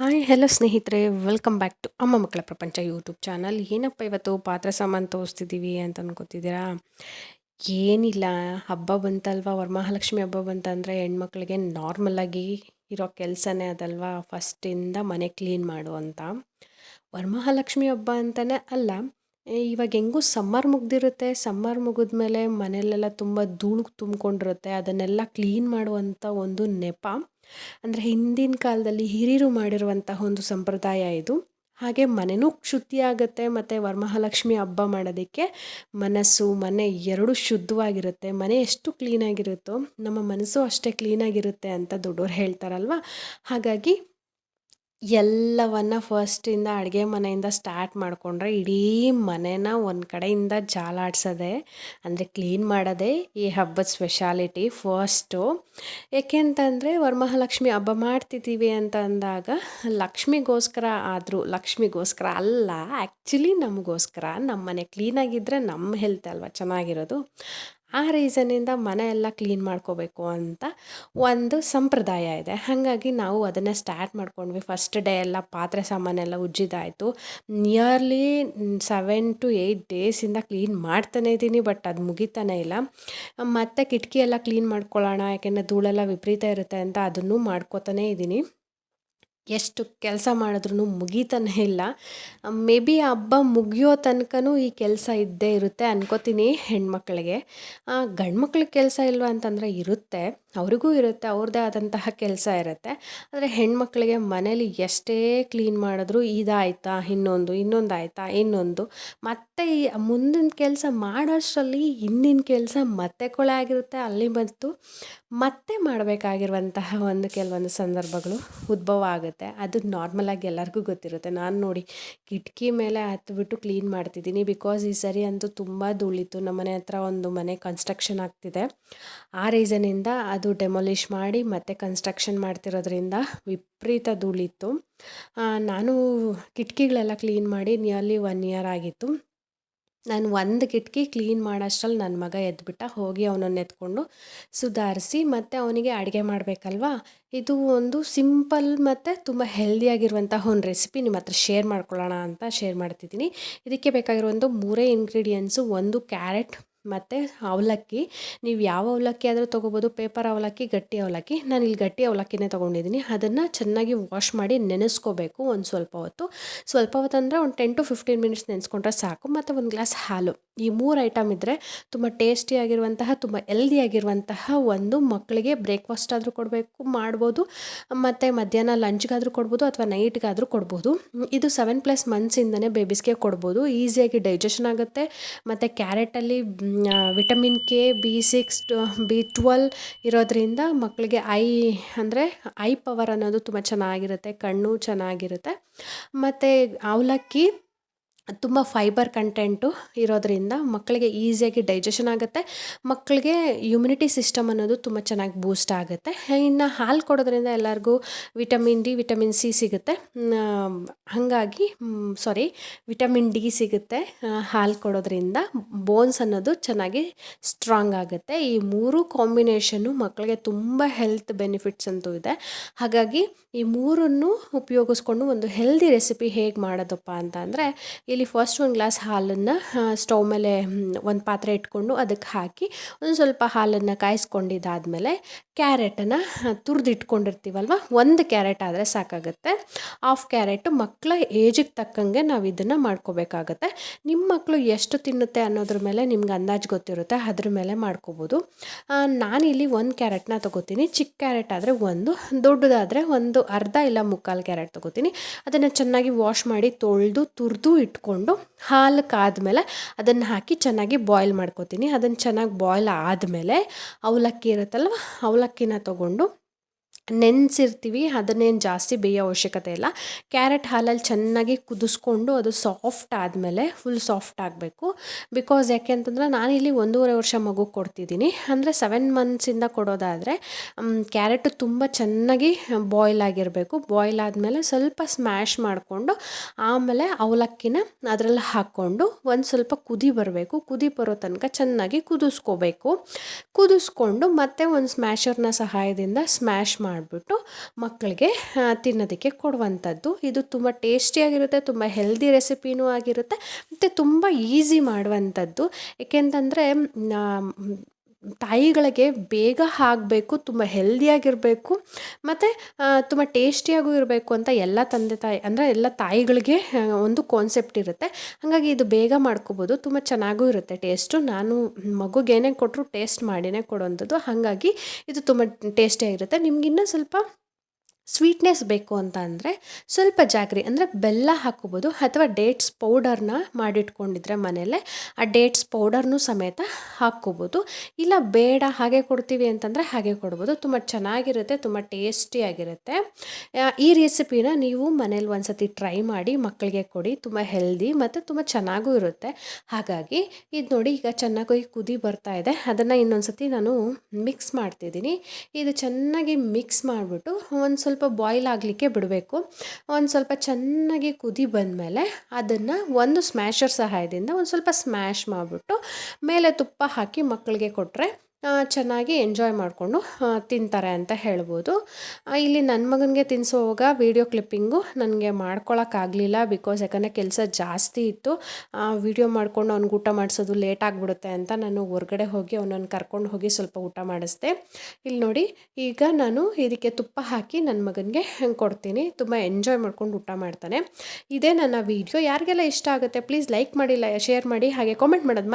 Hi, hello ಸ್ನೇಹಿತರೆ. Welcome back to ಅಮ್ಮ ಮಕ್ಕಳ ಪ್ರಪಂಚ ಯೂಟ್ಯೂಬ್ ಚಾನಲ್ ಏನಪ್ಪ ಇವತ್ತು ಪಾತ್ರೆ ಸಾಮಾನು ತೋರಿಸ್ತಿದ್ದೀವಿ ಅಂತ ಅನ್ಕೋತಿದ್ದೀರಾ? ಏನಿಲ್ಲ. ಹಬ್ಬ ಬಂತಲ್ವಾ? ವರಮಹಾಲಕ್ಷ್ಮಿ ಹಬ್ಬ ಬಂತಂದರೆ ಹೆಣ್ಮಕ್ಳಿಗೆ ನಾರ್ಮಲಾಗಿ ಇರೋ ಕೆಲಸನೇ ಅದಲ್ವಾ? ಫಸ್ಟಿಂದ ಮನೆ ಕ್ಲೀನ್ ಮಾಡು ಅಂತ. ವರಮಹಾಲಕ್ಷ್ಮಿ ಹಬ್ಬ ಅಂತಲೇ ಅಲ್ಲ ಇವಾಗ ಹೆಂಗೂ ಸಮ್ಮರ್ ಮುಗ್ದಿರುತ್ತೆ ಸಮ್ಮರ್ ಮುಗಿದ ಮೇಲೆ ಮನೆಯಲ್ಲೆಲ್ಲ ತುಂಬ ಧೂಳು ತುಂಬಿಕೊಂಡಿರುತ್ತೆ, ಅದನ್ನೆಲ್ಲ ಕ್ಲೀನ್ ಮಾಡುವಂಥ ಒಂದು ನೆಪ. ಅಂದರೆ ಹಿಂದಿನ ಕಾಲದಲ್ಲಿ ಹಿರಿಯರು ಮಾಡಿರುವಂತಹ ಒಂದು ಸಂಪ್ರದಾಯ ಇದು. ಹಾಗೆ ಮನೆಯೂ ಶುದ್ಧಿಯಾಗುತ್ತೆ ಮತ್ತು ವರಮಹಾಲಕ್ಷ್ಮಿ ಹಬ್ಬ ಮಾಡೋದಕ್ಕೆ ಮನಸ್ಸು, ಮನೆ ಎರಡು ಶುದ್ಧವಾಗಿರುತ್ತೆ, ಮನೆ ಎಷ್ಟು ಕ್ಲೀನಾಗಿರುತ್ತೋ ನಮ್ಮ ಮನಸ್ಸು ಅಷ್ಟೇ ಕ್ಲೀನಾಗಿರುತ್ತೆ ಅಂತ ದೊಡ್ಡೋರು ಹೇಳ್ತಾರಲ್ವ? ಹಾಗಾಗಿ ಎಲ್ಲವನ್ನ ಫಸ್ಟಿಂದ ಅಡುಗೆ ಮನೆಯಿಂದ ಸ್ಟಾರ್ಟ್ ಮಾಡಿಕೊಂಡ್ರೆ ಇಡೀ ಮನೆನ ಒಂದು ಕಡೆಯಿಂದ ಜಾಲಾಡ್ಸೋದೆ ಅಂದರೆ ಕ್ಲೀನ್ ಮಾಡೋದೇ ಈ ಹಬ್ಬದ ಸ್ಪೆಷಾಲಿಟಿ ಫಸ್ಟು ಏಕೆ ಅಂತಂದರೆ ವರಮಹಾಲಕ್ಷ್ಮಿ ಹಬ್ಬ ಮಾಡ್ತಿದ್ದೀವಿ ಅಂತ ಅಂದಾಗ ಲಕ್ಷ್ಮಿಗೋಸ್ಕರ ಆದರೂ, ಲಕ್ಷ್ಮಿಗೋಸ್ಕರ ಅಲ್ಲ ಆ್ಯಕ್ಚುಲಿ ನಮಗೋಸ್ಕರ ನಮ್ಮ ಮನೆ ಕ್ಲೀನಾಗಿದ್ದರೆ ನಮ್ಮ ಹೆಲ್ತ್ ಅಲ್ವಾ ಚೆನ್ನಾಗಿರೋದು? ಆ ರೀಸನ್ನಿಂದ ಮನೆ ಎಲ್ಲ ಕ್ಲೀನ್ ಮಾಡ್ಕೋಬೇಕು ಅಂತ ಒಂದು ಸಂಪ್ರದಾಯ ಇದೆ. ಹಾಗಾಗಿ ನಾವು ಅದನ್ನು ಸ್ಟಾರ್ಟ್ ಮಾಡ್ಕೊಂಡ್ವಿ. ಫಸ್ಟ್ ಡೇ ಎಲ್ಲ ಪಾತ್ರೆ ಸಾಮಾನೆಲ್ಲ ಉಜ್ಜಿದಾಯಿತು. ನಿಯರ್ಲಿ ಸೆವೆನ್ ಟು ಏಯ್ಟ್ ಡೇಸಿಂದ ಕ್ಲೀನ್ ಮಾಡ್ತಾನೆ ಇದ್ದೀನಿ ಬಟ್ ಅದು ಮುಗಿತಾನೆ ಇಲ್ಲ. ಮತ್ತು ಕಿಟಕಿ ಎಲ್ಲ ಕ್ಲೀನ್ ಮಾಡ್ಕೊಳ್ಳೋಣ, ಯಾಕೆಂದರೆ ಧೂಳೆಲ್ಲ ವಿಪರೀತ ಇರುತ್ತೆ ಅಂತ ಅದನ್ನು ಮಾಡ್ಕೋತಾನೇ ಇದ್ದೀನಿ. ಎಷ್ಟು ಕೆಲಸ ಮಾಡಿದ್ರೂ ಮುಗೀತಾನೆ ಇಲ್ಲ. ಮೇ ಬಿ ಹಬ್ಬ ಮುಗಿಯೋ ತನಕನೂ ಈ ಕೆಲಸ ಇದ್ದೇ ಇರುತ್ತೆ ಅನ್ಕೋತೀನಿ ಹೆಣ್ಮಕ್ಳಿಗೆ. ಗಂಡು ಮಕ್ಳಿಗೆ ಕೆಲಸ ಇಲ್ವಾ ಅಂತಂದರೆ ಇರುತ್ತೆ. ಅವ್ರಿಗೂ ಇರುತ್ತೆ ಅವ್ರದ್ದೇ ಆದಂತಹ ಕೆಲಸ ಇರುತ್ತೆ. ಆದರೆ ಹೆಣ್ಮಕ್ಳಿಗೆ ಮನೇಲಿ ಎಷ್ಟೇ ಕ್ಲೀನ್ ಮಾಡಿದ್ರು ಇದಾಯ್ತಾ, ಇನ್ನೊಂದು ಇನ್ನೊಂದು ಆಯಿತಾ ಇನ್ನೊಂದು. ಮತ್ತೆ ಈ ಮುಂದಿನ ಕೆಲಸ ಮಾಡೋಷ್ಟರಲ್ಲಿ ಹಿಂದಿನ ಕೆಲಸ ಮತ್ತೆ ಕೊಳೆ ಆಗಿರುತ್ತೆ, ಅಲ್ಲಿ ಬಂತು ಮತ್ತೆ ಮಾಡಬೇಕಾಗಿರುವಂತಹ ಒಂದು ಕೆಲವೊಂದು ಸಂದರ್ಭಗಳು ಉದ್ಭವ ಆಗುತ್ತೆ. ಅದು ನಾರ್ಮಲಾಗಿ ಎಲ್ಲರಿಗೂ ಗೊತ್ತಿರುತ್ತೆ. ನಾನು ನೋಡಿ ಕಿಟಕಿ ಮೇಲೆ ಹತ್ತುಬಿಟ್ಟು ಕ್ಲೀನ್ ಮಾಡ್ತಿದ್ದೀನಿ. ಬಿಕಾಸ್ ಈ ಸರಿ ಅಂತೂ ತುಂಬ ಧೂಳಿತ್ತು. ನಮ್ಮ ಮನೆ ಹತ್ರ ಒಂದು ಮನೆ ಕನ್ಸ್ಟ್ರಕ್ಷನ್ ಆಗ್ತಿದೆ. ಆ ರೀಸನಿಂದ ಅದು ಡೆಮೊಲಿಷ್ ಮಾಡಿ ಮತ್ತೆ ಕನ್ಸ್ಟ್ರಕ್ಷನ್ ಮಾಡ್ತಿರೋದ್ರಿಂದ ವಿಪರೀತ ಧೂಳಿತ್ತು. ನಾನು ಕಿಟಕಿಗಳೆಲ್ಲ ಕ್ಲೀನ್ ಮಾಡಿ ನಿಯರ್ಲಿ ಒನ್ ಇಯರ್ ಆಗಿತ್ತು. ನಾನು ಒಂದು ಕಿಟಕಿ ಕ್ಲೀನ್ ಮಾಡೋಷ್ಟ್ರಲ್ಲಿ ನನ್ನ ಮಗ ಎದ್ಬಿಟ್ಟ ಹೋಗಿ ಅವನನ್ನು ಎತ್ಕೊಂಡು ಸುಧಾರಿಸಿ ಮತ್ತು ಅವನಿಗೆ ಅಡುಗೆ ಮಾಡಬೇಕಲ್ವಾ? ಇದು ಒಂದು ಸಿಂಪಲ್ ಮತ್ತು ತುಂಬ ಹೆಲ್ದಿಯಾಗಿರುವಂತಹ ಒಂದು ರೆಸಿಪಿ ನಿಮ್ಮ ಹತ್ರ ಶೇರ್ ಮಾಡ್ಕೊಳ್ಳೋಣ ಅಂತ ಶೇರ್ ಮಾಡ್ತಿದ್ದೀನಿ. ಇದಕ್ಕೆ ಬೇಕಾಗಿರುವಂಥ ಮೂರೇ ಇಂಗ್ರೀಡಿಯೆಂಟ್ಸು ಒಂದು ಕ್ಯಾರೆಟ್ ಮತ್ತು ಅವಲಕ್ಕಿ, ನೀವು ಯಾವ ಅವಲಕ್ಕಿ ಆದರೂ ತೊಗೋಬೋದು ಪೇಪರ್ ಅವಲಕ್ಕಿ, ಗಟ್ಟಿ ಅವಲಕ್ಕಿ. ನಾನು ಇಲ್ಲಿ ಗಟ್ಟಿ ಅವಲಕ್ಕಿನೇ ತೊಗೊಂಡಿದ್ದೀನಿ ಅದನ್ನು ಚೆನ್ನಾಗಿ ವಾಶ್ ಮಾಡಿ ನೆನೆಸ್ಕೋಬೇಕು ಒಂದು ಸ್ವಲ್ಪ ಹೊತ್ತು. ಸ್ವಲ್ಪ ಹೊತ್ತು ಅಂದರೆ ಒಂದು ಟೆನ್ ಟು ಫಿಫ್ಟೀನ್ ಮಿನಿಟ್ಸ್ ನೆನೆಸ್ಕೊಂಡ್ರೆ ಸಾಕು. ಮತ್ತು ಒಂದು ಗ್ಲಾಸ್ ಹಾಲು. ಈ ಮೂರು ಐಟಮ್ ಇದ್ದರೆ ತುಂಬ ಟೇಸ್ಟಿಯಾಗಿರುವಂತಹ ತುಂಬ ಎಲ್ದಿಯಾಗಿರುವಂತಹ ಒಂದು ಮಕ್ಕಳಿಗೆ ಬ್ರೇಕ್ಫಾಸ್ಟ್ ಆದರೂ ಕೊಡಬೇಕು, ಮಾಡ್ಬೋದು. ಮತ್ತು ಮಧ್ಯಾಹ್ನ ಲಂಚ್ಗಾದರೂ ಕೊಡ್ಬೋದು ಅಥವಾ ನೈಟ್ಗಾದರೂ ಕೊಡ್ಬೋದು. ಇದು ಸೆವೆನ್ ಪ್ಲಸ್ ಮಂತ್ಸಿಂದನೇ ಬೇಬಿಸ್ಗೆ ಕೊಡ್ಬೋದು. ಈಸಿಯಾಗಿ ಡೈಜೆಷನ್ ಆಗುತ್ತೆ. ಮತ್ತು ಕ್ಯಾರೆಟಲ್ಲಿ vitamin K B six B twelve ಇರೋದ್ರಿಂದ ಮಕ್ಕಳಿಗೆ ಐ ಅಂದರೆ ಐ ಪವರ್ ಅನ್ನೋದು ತುಂಬ ಚೆನ್ನಾಗಿರುತ್ತೆ, ಕಣ್ಣು ಚೆನ್ನಾಗಿರುತ್ತೆ. ಮತ್ತು ಅವಲಕ್ಕಿ ತುಂಬ ಫೈಬರ್ ಕಂಟೆಂಟು ಇರೋದರಿಂದ ಮಕ್ಕಳಿಗೆ ಈಸಿಯಾಗಿ ಡೈಜೆಷನ್ ಆಗುತ್ತೆ. ಮಕ್ಕಳಿಗೆ ಇಮ್ಯುನಿಟಿ ಸಿಸ್ಟಮ್ ಅನ್ನೋದು ತುಂಬ ಚೆನ್ನಾಗಿ ಬೂಸ್ಟ್ ಆಗುತ್ತೆ. ಇನ್ನು ಹಾಲು ಕೊಡೋದ್ರಿಂದ ಎಲ್ಲರಿಗೂ ವಿಟಮಿನ್ ಡಿ ವಿಟಮಿನ್ ಸಿ ಸಿಗುತ್ತೆ. ಹಾಗಾಗಿ ಸಾರಿ ವಿಟಮಿನ್ ಡಿ ಸಿಗುತ್ತೆ. ಹಾಲು ಕೊಡೋದ್ರಿಂದ ಬೋನ್ಸ್ ಅನ್ನೋದು ಚೆನ್ನಾಗಿ ಸ್ಟ್ರಾಂಗ್ ಆಗುತ್ತೆ. ಈ ಮೂರು ಕಾಂಬಿನೇಷನ್ನು ಮಕ್ಕಳಿಗೆ ತುಂಬ ಹೆಲ್ತ್ ಬೆನಿಫಿಟ್ಸ್ ಅಂತೂ ಇದೆ. ಹಾಗಾಗಿ ಈ ಮೂರನ್ನು ಉಪಯೋಗಿಸ್ಕೊಂಡು ಒಂದು ಹೆಲ್ದಿ ರೆಸಿಪಿ ಹೇಗೆ ಮಾಡೋದಪ್ಪ ಅಂತ ಅಂದರೆ ಇಲ್ಲಿ ಫಸ್ಟ್ ಒಂದು ಗ್ಲಾಸ್ ಹಾಲನ್ನು ಸ್ಟವ್ ಮೇಲೆ ಒಂದು ಪಾತ್ರೆ ಇಟ್ಕೊಂಡು ಅದಕ್ಕೆ ಹಾಕಿ, ಒಂದು ಸ್ವಲ್ಪ ಹಾಲನ್ನು ಕಾಯಿಸ್ಕೊಂಡಿದ್ದಾದಮೇಲೆ ಕ್ಯಾರೆಟನ್ನು ತುರಿದಿಟ್ಕೊಂಡಿರ್ತೀವಲ್ವ? ಒಂದು ಕ್ಯಾರೆಟ್ ಆದರೆ ಸಾಕಾಗುತ್ತೆ. ಆಫ್ ಕ್ಯಾರೆಟು ಮಕ್ಕಳ ಏಜಿಗೆ ತಕ್ಕಂಗೆ ನಾವು ಇದನ್ನು ಮಾಡ್ಕೋಬೇಕಾಗತ್ತೆ. ನಿಮ್ಮ ಮಕ್ಕಳು ಎಷ್ಟು ತಿನ್ನುತ್ತೆ ಅನ್ನೋದ್ರ ಮೇಲೆ ನಿಮ್ಗೆ ಅಂದಾಜು ಗೊತ್ತಿರುತ್ತೆ, ಅದ್ರ ಮೇಲೆ ಮಾಡ್ಕೋಬೋದು. ನಾನಿಲ್ಲಿ ಒಂದು ಕ್ಯಾರೆಟ್ನ ತೊಗೋತೀನಿ. ಚಿಕ್ಕ ಕ್ಯಾರೆಟ್ ಆದರೆ ಒಂದು, ದೊಡ್ಡದಾದರೆ ಒಂದು, ಅರ್ಧ ಇಲ್ಲ ಮುಕ್ಕಾಲು ಕ್ಯಾರೆಟ್ ತೊಗೋತೀನಿ. ಅದನ್ನು ಚೆನ್ನಾಗಿ ವಾಶ್ ಮಾಡಿ ತೊಳೆದು, ತುರಿದು ಇಟ್ಕೊಂಡು ಹಾಲು ಕಾದ್ಮೇಲೆ ಅದನ್ನು ಹಾಕಿ ಚೆನ್ನಾಗಿ ಬಾಯ್ಲ್ ಮಾಡ್ಕೋತೀನಿ. ಅದನ್ನು ಚೆನ್ನಾಗಿ ಬಾಯ್ಲ್ ಆದಮೇಲೆ ಅವಲಕ್ಕಿ ಇರುತ್ತಲ್ವ ಅವಲಕ್ಕಿನ ತೊಗೊಂಡು ನೆನೆಸಿರ್ತೀವಿ, ಅದನ್ನೇನು ಜಾಸ್ತಿ ಬೇಯೋ ಅವಶ್ಯಕತೆ ಇಲ್ಲ. ಕ್ಯಾರೆಟ್ ಹಾಲಲ್ಲಿ ಚೆನ್ನಾಗಿ ಕುದಿಸ್ಕೊಂಡು ಅದು ಸಾಫ್ಟ್ ಆದಮೇಲೆ ಫುಲ್ ಸಾಫ್ಟ್ ಆಗಬೇಕು. ಬಿಕಾಸ್ ಯಾಕೆ ಅಂತಂದ್ರೆ ನಾನಿಲ್ಲಿ ಒಂದೂವರೆ ವರ್ಷ ಮಗು ಕೊಡ್ತಿದ್ದೀನಿ. ಅಂದರೆ ಸೆವೆನ್ ಮಂತ್ಸಿಂದ ಕೊಡೋದಾದರೆ ಕ್ಯಾರೆಟು ತುಂಬ ಚೆನ್ನಾಗಿ ಬಾಯ್ಲ್ ಆಗಿರಬೇಕು. ಬಾಯ್ಲ್ ಆದಮೇಲೆ ಸ್ವಲ್ಪ ಸ್ಮ್ಯಾಶ್ ಮಾಡಿಕೊಂಡು ಆಮೇಲೆ ಅವಲಕ್ಕಿನ ಅದರಲ್ಲಿ ಹಾಕ್ಕೊಂಡು ಒಂದು ಸ್ವಲ್ಪ ಕುದಿ ಬರಬೇಕು. ಕುದಿ ಬರೋ ತನಕ ಚೆನ್ನಾಗಿ ಕುದಿಸ್ಕೋಬೇಕು. ಕುದಿಸ್ಕೊಂಡು ಮತ್ತೆ ಒಂದು ಸ್ಮ್ಯಾಶರ್ನ ಸಹಾಯದಿಂದ ಸ್ಮ್ಯಾಶ್ ಮಾಡಿ ಮಾಡಿಬಿಟ್ಟು ಮಕ್ಕಳಿಗೆ ತಿನ್ನೋದಕ್ಕೆ ಕೊಡುವಂಥದ್ದು. ಇದು ತುಂಬ ಟೇಸ್ಟಿಯಾಗಿರುತ್ತೆ, ತುಂಬ ಹೆಲ್ದಿ ರೆಸಿಪಿನೂ ಆಗಿರುತ್ತೆ, ಮತ್ತು ತುಂಬ ಈಸಿ ಮಾಡುವಂಥದ್ದು. ಏಕೆಂತಂದರೆ ತಾಯಿಗಳಿಗೆ ಬೇಗ ಆಗಬೇಕು ತುಂಬ ಹೆಲ್ದಿಯಾಗಿರಬೇಕು, ಮತ್ತು ತುಂಬ ಟೇಸ್ಟಿಯಾಗೂ ಇರಬೇಕು ಅಂತ ಎಲ್ಲ ತಂದೆ ತಾಯಿ, ಅಂದರೆ ಎಲ್ಲ ತಾಯಿಗಳಿಗೆ ಒಂದು ಕಾನ್ಸೆಪ್ಟ್ ಇರುತ್ತೆ. ಹಾಗಾಗಿ ಇದು ಬೇಗ ಮಾಡ್ಕೋಬೋದು, ತುಂಬ ಚೆನ್ನಾಗೂ ಇರುತ್ತೆ ಟೇಸ್ಟು ನಾನು ಮಗುಗೆ ಏನೇ ಕೊಟ್ಟರು ಟೇಸ್ಟ್ ಮಾಡಿನೇ ಕೊಡೋವಂಥದ್ದು ಹಾಗಾಗಿ ಇದು ತುಂಬ ಟೇಸ್ಟಿಯಾಗಿರುತ್ತೆ. ನಿಮ್ಗೆ ಇನ್ನೂ ಸ್ವಲ್ಪ ಸ್ವೀಟ್ನೆಸ್ ಬೇಕು ಅಂತ ಅಂದರೆ ಸ್ವಲ್ಪ ಜಾಗ್ರಿ, ಅಂದರೆ ಬೆಲ್ಲ ಹಾಕೋಬೋದು ಅಥವಾ ಡೇಟ್ಸ್ ಪೌಡರ್ನ ಮಾಡಿಟ್ಕೊಂಡಿದ್ರೆ ಮನೆಯಲ್ಲೇ ಆ ಡೇಟ್ಸ್ ಪೌಡರ್ನೂ ಸಮೇತ ಹಾಕ್ಕೋಬೋದು. ಇಲ್ಲ ಬೇಡ, ಹಾಗೆ ಕೊಡ್ತೀವಿ ಅಂತಂದರೆ ಹಾಗೆ ಕೊಡ್ಬೋದು. ತುಂಬ ಚೆನ್ನಾಗಿರುತ್ತೆ, ತುಂಬ ಟೇಸ್ಟಿಯಾಗಿರುತ್ತೆ. ಈ ರೆಸಿಪಿನ ನೀವು ಮನೇಲಿ ಒಂದು ಸತಿ ಟ್ರೈ ಮಾಡಿ ಮಕ್ಕಳಿಗೆ ಕೊಡಿ. ತುಂಬ ಹೆಲ್ದಿ ಮತ್ತು ತುಂಬ ಚೆನ್ನಾಗೂ ಇರುತ್ತೆ. ಹಾಗಾಗಿ ಇದು ನೋಡಿ ಈಗ ಚೆನ್ನಾಗಿ ಕುದಿ ಬರ್ತಾ ಇದೆ. ಅದನ್ನು ಇನ್ನೊಂದು ಸತಿ ನಾನು ಮಿಕ್ಸ್ ಮಾಡ್ತಿದ್ದೀನಿ. ಇದು ಚೆನ್ನಾಗಿ ಮಿಕ್ಸ್ ಮಾಡಿಬಿಟ್ಟು ಒಂದು ಸ್ವಲ್ಪ ಸ್ವಲ್ಪ ಬಾಯ್ಲ್ ಆಗಲಿಕ್ಕೆ ಬಿಡಬೇಕು. ಒಂದು ಸ್ವಲ್ಪ ಚೆನ್ನಾಗಿ ಕುದಿ ಬಂದಮೇಲೆ ಅದನ್ನು ಒಂದು ಸ್ಮ್ಯಾಶರ್ ಸಹಾಯದಿಂದ ಒಂದು ಸ್ವಲ್ಪ ಸ್ಮ್ಯಾಶ್ ಮಾಡಿಬಿಟ್ಟು ಮೇಲೆ ತುಪ್ಪ ಹಾಕಿ ಮಕ್ಕಳಿಗೆ ಕೊಟ್ಟರೆ ಚೆನ್ನಾಗಿ ಎಂಜಾಯ್ ಮಾಡಿಕೊಂಡು ತಿಂತಾರೆ ಅಂತ ಹೇಳ್ಬೋದು. ಇಲ್ಲಿ ನನ್ನ ಮಗನಿಗೆ ತಿನ್ನಿಸುವಾಗ ವೀಡಿಯೋ ಕ್ಲಿಪ್ಪಿಂಗು ನನಗೆ ಮಾಡ್ಕೊಳಕ್ಕಾಗಲಿಲ್ಲ ಬಿಕಾಸ್ ಯಾಕಂದರೆ ಕೆಲಸ ಜಾಸ್ತಿ ಇತ್ತು. ವೀಡಿಯೋ ಮಾಡ್ಕೊಂಡು ಅವ್ನಿಗೆ ಊಟ ಮಾಡಿಸೋದು ಲೇಟ್ ಆಗಿಬಿಡುತ್ತೆ ಅಂತ ನಾನು ಹೊರಗಡೆ ಹೋಗಿ ಅವನನ್ನು ಕರ್ಕೊಂಡು ಹೋಗಿ ಸ್ವಲ್ಪ ಊಟ ಮಾಡಿಸ್ದೆ. ಇಲ್ಲಿ ನೋಡಿ, ಈಗ ನಾನು ಇದಕ್ಕೆ ತುಪ್ಪ ಹಾಕಿ ನನ್ನ ಮಗನಿಗೆ ಕೊಡ್ತೀನಿ. ತುಂಬ ಎಂಜಾಯ್ ಮಾಡ್ಕೊಂಡು ಊಟ ಮಾಡ್ತಾನೆ. ಇದೇ ನನ್ನ ವೀಡಿಯೋ ಯಾರಿಗೆಲ್ಲ ಇಷ್ಟ ಆಗುತ್ತೆ ಪ್ಲೀಸ್ ಲೈಕ್ ಮಾಡಿಲ್ಲ ಶೇರ್ ಮಾಡಿ, ಹಾಗೆ ಕಾಮೆಂಟ್ ಮಾಡೋದು